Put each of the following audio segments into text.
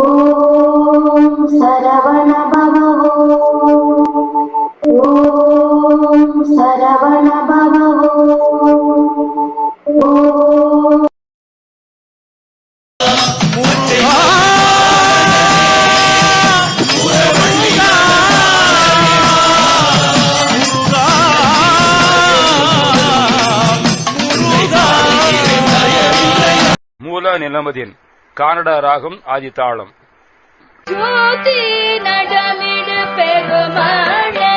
ॐ सरवण நிலா நிலமதின் கானடா ராகம் ஆதி தாளம் நடமிடு பெருமாளே.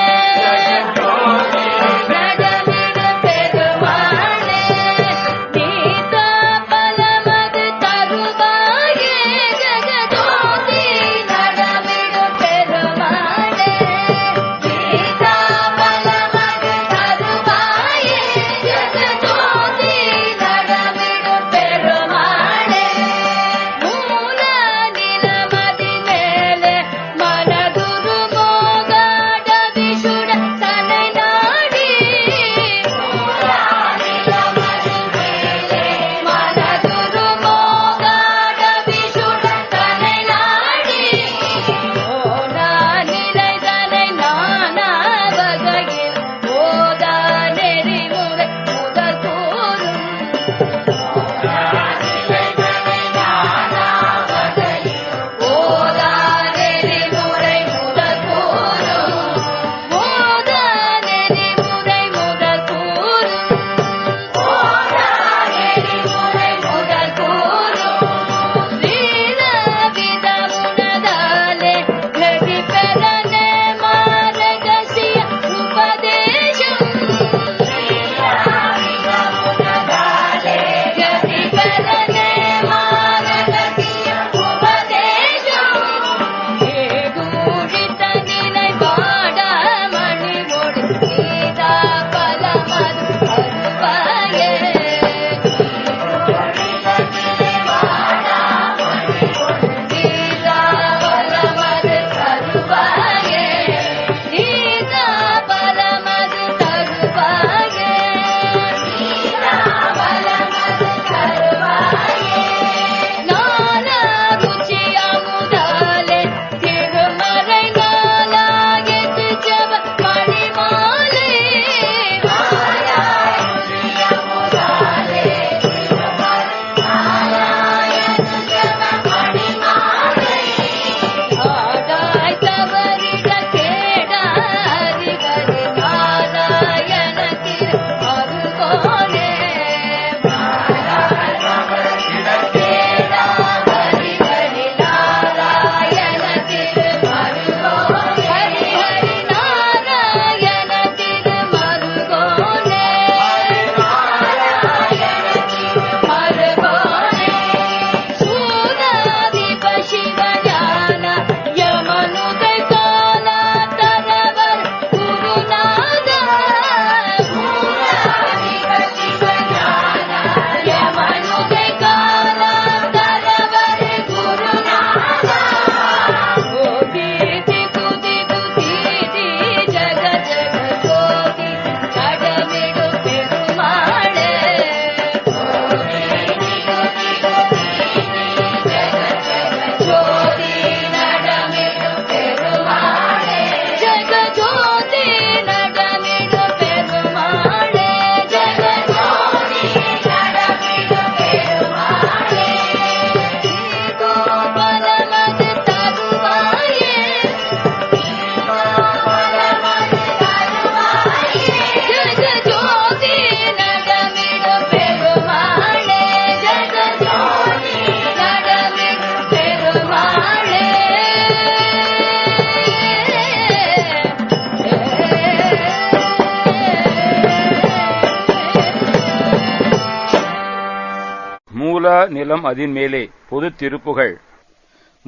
நிலம் அதின்மேலே பொது திருப்புகள்.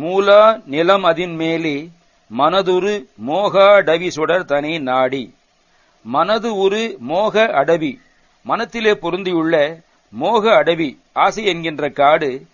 மூலா நிலம் அதின்மேலே மனதுரு மோகாடவி சுடர் தனி நாடி. மனது ஒரு மோக அடவி. மனத்திலே பொருந்தியுள்ள மோக அடவி ஆசை என்கின்ற காடு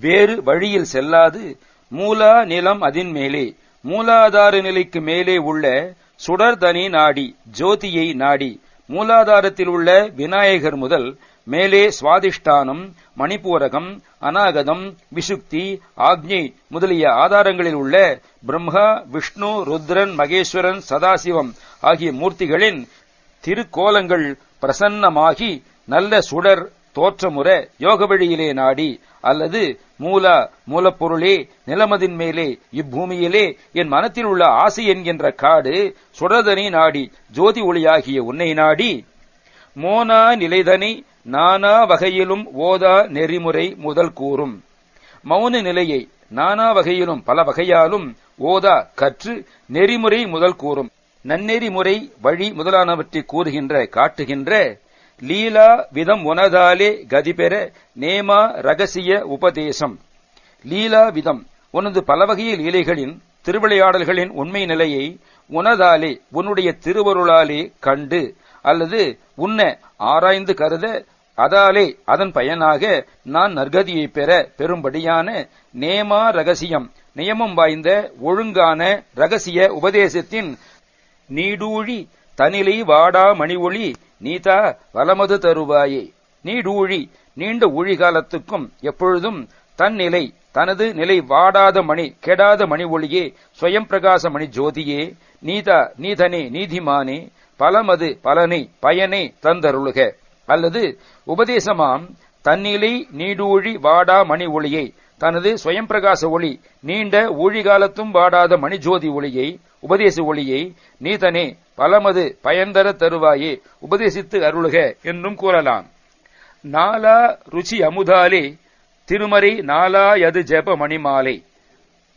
வேறு வழியில் செல்லாது மூலா நிலம் அதின் மேலே. மூலாதார நிலைக்கு மேலே உள்ள சுடர் தனி நாடி ஜோதியை நாடி. மூலாதாரத்தில் உள்ள விநாயகர் முதல் மேலே சுவாதிஷ்டானம் மணிப்பூரகம் அநாகதம் விசுக்தி ஆக்னி முதலிய ஆதாரங்களில் உள்ள பிரம்மா விஷ்ணு ருத்ரன் மகேஸ்வரன் சதாசிவம் ஆகிய மூர்த்திகளின் திருக்கோலங்கள் பிரசன்னமாகி நல்ல சுடர் தோற்றமுற யோக வழியிலே நாடி அல்லது மூலா மூலப்பொருளே நிலமதின் மேலே இப்பூமியிலே என் மனத்தில் உள்ள ஆசை என்கின்ற காடு சுடர்தனை நாடி ஜோதி ஒளியாகிய உன்னை நாடி மோனா நிலைதனை நானா வகையிலும் ஓதா நெறிமுறை முதல் கூறும். மௌன நிலையை நானா வகையிலும் பல வகையாலும் ஓதா கற்று நெறிமுறை முதல் கூறும். நன்னெறிமுறை வழி முதலானவற்றை கூறுகின்ற காட்டுகின்ற லீலா விதம் உனதாலே கதிபெற நேமா ரகசிய உபதேசம். லீலா விதம் உனது பல லீலைகளின் திருவிளையாடல்களின் உண்மை நிலையை உனதாலே உன்னுடைய திருவருளாலே கண்டு அல்லது உன்னை ஆராய்ந்து கருத அதாலே அதன் பயனாக நான் நற்கதியை பெற பெரும்படியான நேமா ரகசியம் நியமம் வாய்ந்த ஒழுங்கான ரகசிய உபதேசத்தின் நீடூழி தனிலை வாடா மணி ஒளி நீதா வலமது தருவாயே. நீடூழி நீண்ட ஊழிகாலத்துக்கும் எப்பொழுதும் தன் நிலை தனது நிலை வாடாத மணி கெடாத மணி ஒளியே சுயம் பிரகாச மணி ஜோதியே. நீதா நீதனே நீதிமானே பலமது பலனை பயனை தந்தருளுக. அல்லது உபதேசமாம் தன்னிலை நீடூழி வாடா மணி ஒளியை. தனது சுயம் பிரகாச ஒளி நீண்ட ஊழிகாலத்தும் வாடாத மணிஜோதி ஒளியை உபதேச ஒளியை நீதனே பலமது பயன்தர தருவாயே உபதேசித்து அருளுக என்றும் கூறலாம். நாலா ருச்சி அமுதாலே திருமறை நாலாயது ஜெப மணிமாலை.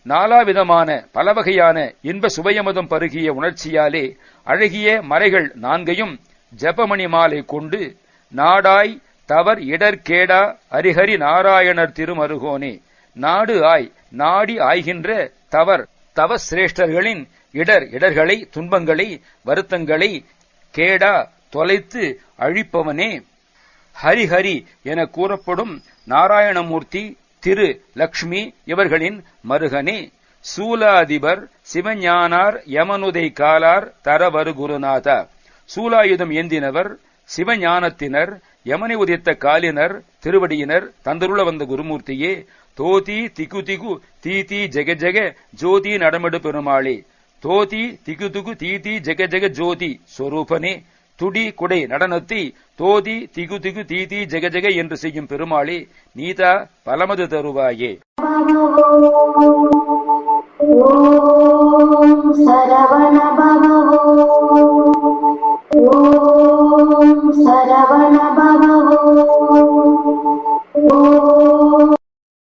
நாலாவிதமான பலவகையான இன்ப சுவையமதம் பருகிய உணர்ச்சியாலே அழகிய மறைகள் நான்கையும் ஜெபமணி மாலை கொண்டு நாடாய் தவர் இடர்கேடா ஹரிஹரி நாராயணர் திருமருகோனே. நாடு ஆய் நாடி ஆய்கின்ற தவர் தவ சிரேஷ்டர்களின் இடர் இடர்களை துன்பங்களை வருத்தங்களை கேடா தொலைத்து அழிப்பவனே. ஹரிஹரி என கூறப்படும் நாராயணமூர்த்தி திரு லக்ஷ்மி இவர்களின் மருகனே. சூலாதிபர் சிவஞானார் யமனுதை காலார் தரவரு குருநாதா சூலாயுதம் ஏந்தினவர் சிவஞானத்தினர் யமனை உதித்த காலினர் திருவடியினர் தந்தருள வந்த குருமூர்த்தியே தோதி திகு திகு தீ ஜெக ஜெக ஜோதி நடமடு பெருமாளே. தோதி திகு திகு தீ ஜெக ஜெக ஜோதி சொரூபனே. துடி குடை நடனத்தி தோதி திகு திகு தீ ஜெக ஜெக என்று செய்யும் பெருமாளே நீதா பலமது தருவாயே. சரவணபா